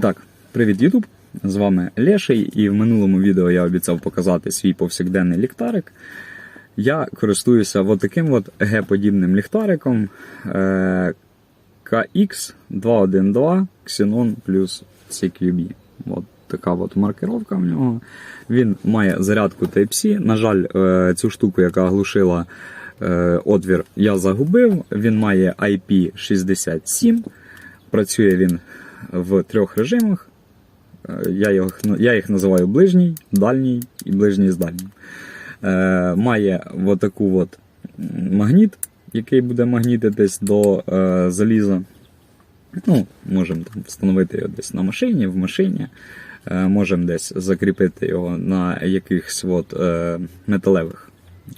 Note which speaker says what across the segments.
Speaker 1: Так, привіт, Ютуб! З вами Леший, і в минулому відео я обіцяв показати свій повсякденний ліхтарик. Я користуюся от таким от Г-подібним ліхтариком е, KX212 Xenon плюс CQB. От така от маркировка в нього. Він має зарядку Type-C. На жаль, е, цю штуку, яка глушила е, отвір, я загубив. Він має IP67. Працює він в трьох режимах. Е, Я їх, я їх називаю ближній, дальній і ближній з дальнім. Е, має отаку от магніт, який буде магнітитись до е, заліза. Ну, Можемо там встановити його десь на машині, в машині. Е, можемо десь закріпити його на якихось от, е, металевих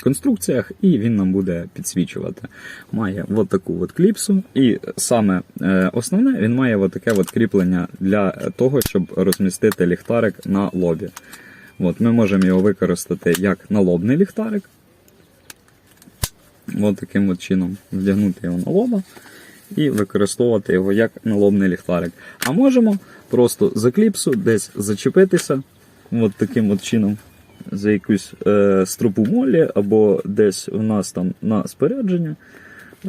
Speaker 1: конструкціях, і він нам буде підсвічувати. Має от таку от кліпсу, і саме е, основне, він має от таке от кріплення для того, щоб розмістити ліхтарик на лобі. От, ми можемо його використати як налобний ліхтарик. От таким от чином вдягнути його на лоба і використовувати його як налобний ліхтарик. А можемо просто за кліпсу десь зачепитися от таким от чином за якусь е, струпу молі, або десь у нас там на спорядження.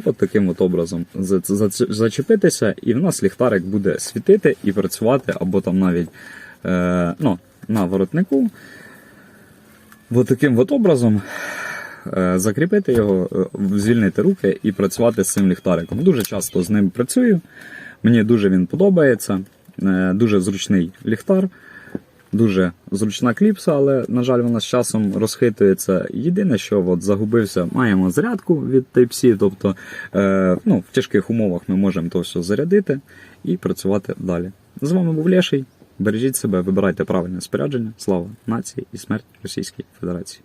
Speaker 1: От таким от образом за- за- зачепитися, і в нас ліхтарик буде світити і працювати, або там навіть е, ну, на воротнику. От таким от образом е, закріпити його, е, звільнити руки і працювати з цим ліхтариком. Дуже часто з ним працюю. Мені дуже він подобається. Е, Дуже зручний ліхтар. Дуже зручна кліпса, але, на жаль, вона з часом розхитується. Єдине, що от загубився, маємо зарядку від Type-C, тобто е, ну, в тяжких умовах ми можемо то все зарядити і працювати далі. З вами був Леший. Бережіть себе, вибирайте правильне спорядження. Слава нації і смерть Російській Федерації.